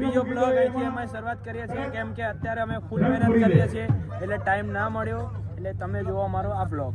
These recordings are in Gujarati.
બીજો બ્લોગ અહીંથી અમે શરૂઆત કરીએ છીએ. કેમ કે અત્યારે અમે ફૂલ મહેનત કરીએ છીએ એટલે ટાઈમ ના મળ્યો. એટલે તમે જોવો અમારો આ બ્લોગ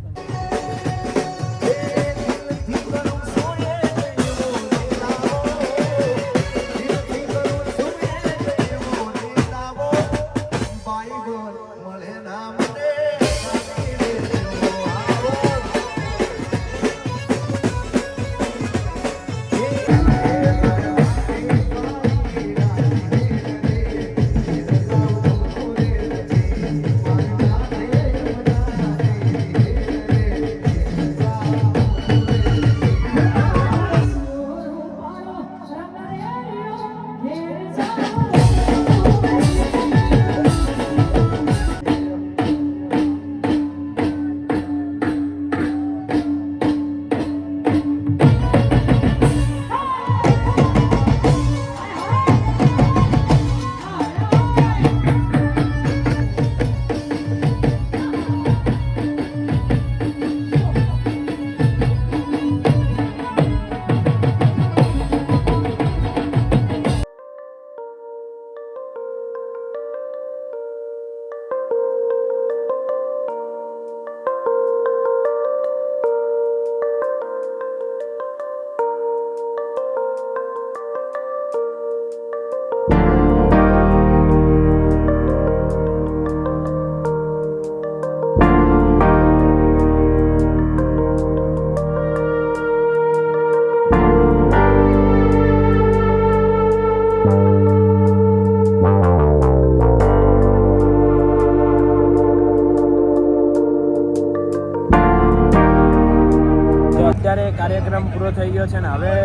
અત્યારે કાર્યક્રમ પૂરો થઈ ગયો છે ને હવે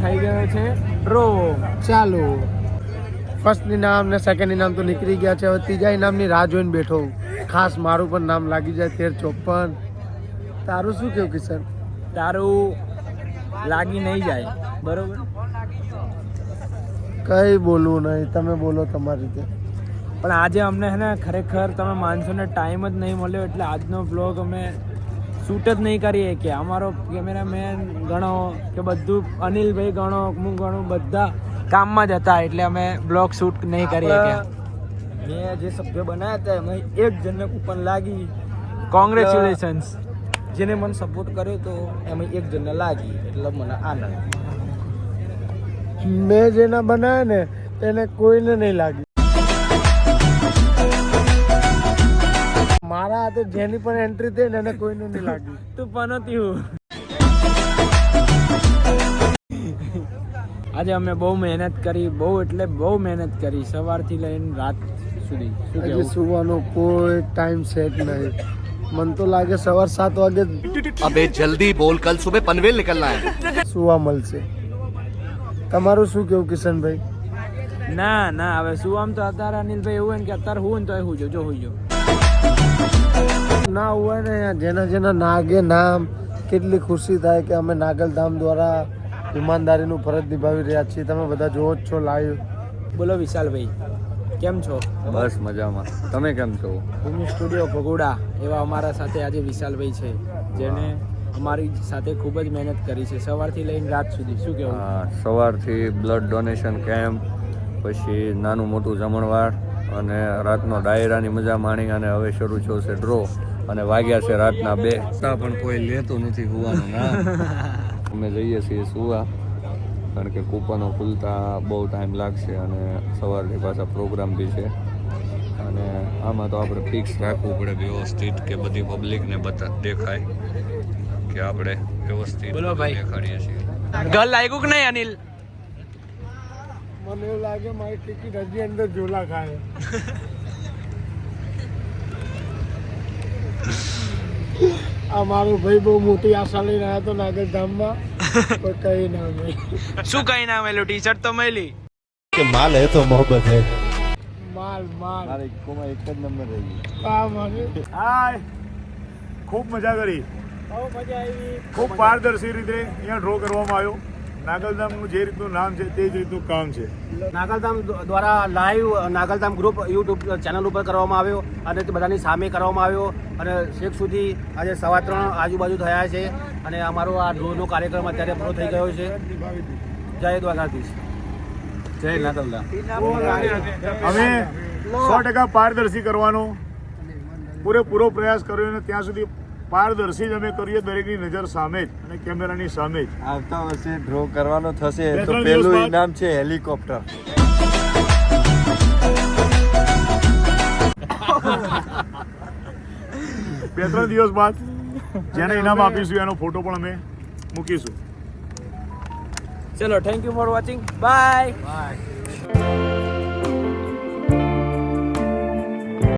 થઈ ગયો છે ડ્રો ચાલો. ફર્સ્ટ ઇનામ ને સેકન્ડ ઇનામ તો નીકળી ગયા છે. હવે ત્રીજા ઇનામની રાહ જોઈને બેઠો ખાસ મારું પણ નામ લાગી જાય તેર ચોપન તારું શું કેવું કિશન? તારું લાગી નહીં જાય. બરોબર? કઈ બોલવું નહીં તમે બોલો તમારી રીતે. પણ આજે અમને છે ને ખરેખર તમે માનશો ને ટાઈમ જ નહીં મળ્યો એટલે આજનો બ્લોગ અમે શૂટ જ નહીં કરીએ કે અમારો કેમેરામેન ગણો કે બધું અનિલભાઈ ગણો હું ગણું બધા કામમાં જ હતા એટલે અમે બ્લોગ શૂટ નહીં કરીએ કે મેં જે સભ્ય બનાવ્યા હતા એમાં એક જણને કૂપન લાગી. કોંગ્રેચ્યુલેશન્સ જેને મને સપોર્ટ કર્યો તો એમાં એક જણને લાગી એટલે મને આનંદ. મેં જેના બનાવ્યા ને તેને કોઈને નહીં લાગી મારા હાથે જેની પણ એન્ટ્રી થઈ ને એને કોઈને નહીં લાગી તું પનોતી હું. આજે અમે બહુ મહેનત કરી બહુ એટલે બહુ મહેનત કરી સવારથી લઈને રાત સુધી. આજે સુવાનો કોઈ ટાઈમ સેટ નહીં. મન તો લાગે સવાર સાત વાગે અબે જલ્દી બોલ કલ સુબહ પનવેલ નીકળના હે. સુવા મળશે. તમારું શું કેવું કિશનભાઈ? ના ના હવે શું આમ તો અત્યારે અનિલભાઈ એવું હોય ને કે અત્યારે હું ને તો હું જો હોઈ હું જો. ના હોય ને જેના જેના નાગે નામ કેટલી ખુશી થાય કે અમે નાગલધામ દ્વારા ઈમાનદારીનું ફરજ નિભાવી રહ્યા છીએ. તમે બધા જોવો જ છો લાઈવ બોલો વિશાલભાઈ કેમ છો? બસ મજામાં. તમે કેમ છો? ભૂમિ સ્ટુડિયો ભગોડા એવા અમારા સાથે આજે વિશાલભાઈ છે જેને અમારી સાથે ખૂબ જ મહેનત કરી છે. સવારથી લઈને રાત સુધી. શું કહેવું સવારથી બ્લડ ડોનેશન કેમ્પ પછી નાનું મોટું જમણવાર અને રાતનો ડાયરાની મજા માણી અને હવે શરૂ થયો છે ડ્રો અને વાગ્યા છે રાતના બે. પણ કોઈ લેતું નથી સુવાનું ના. અમે જઈએ છીએ સુવા કારણ કે કૂપનો ખુલતા બહુ ટાઈમ લાગશે અને સવારથી પાછા પ્રોગ્રામ બી છે. અને આમાં તો આપણે ફિક્સ રાખવું પડે વ્યવસ્થિત કે બધી પબ્લિકને બતા દેખાય. કે આપણે વ્યવસ્થિત બોલો ભાઈ. દેખાડીએ છીએ. ગલ લાગ્યું કે નહીં અનિલ? મને એવું લાગે મારી ટિકિટ હજી અંદર ઝોલા ખાય. આ મારો ભાઈ બહુ મોટી આશા લઈને આવ્યો હતો નાગરધામમાં. પણ કઈ ના મળ્યું. શું કઈ ના મેલું ટી શર્ટ તો મેલી માલ માલ. મારે એક જ નંબર રહી આ મને હાય. ખૂબ મજા કરી. ખૂબ પારદર્શી રીતે અહીંયા ડ્રો કરવામાં આવ્યો. નાગલધામનું જે રીતનું નામ છે તે જ રીતનું કામ છે. નાગલધામ દ્વારા live Nagaldham group YouTube channel ઉપર કરવામાં આવ્યો અને તે બધાની સામે કરવામાં આવ્યો. અને છેક સુધી આજે સવા ત્રણ આજુબાજુ થયા છે અને અમારો આ ડ્રોનો કાર્યક્રમ અત્યારે પૂરો થઈ ગયો છે. જય દ્વારકાધીશ. જય નાગલધામ. અમે સો ટકા પારદર્શી કરવાનો પૂરેપૂરો પ્રયાસ કર્યો અને ત્યાં સુધી પારદર્શી જ અમે કરીએ દરેકની નજર સામે જ અને કેમેરાની સામે જ. આવતા વર્ષે ડ્રો કરવાનો થશે તો બાદ- ઇનામ છે હેલિકોપ્ટર. બે ત્રણ દિવસ બાદ જેને ઇનામ આપીશું એનો ફોટો પણ અમે મૂકીશું. ચલો thank you for watching bye bye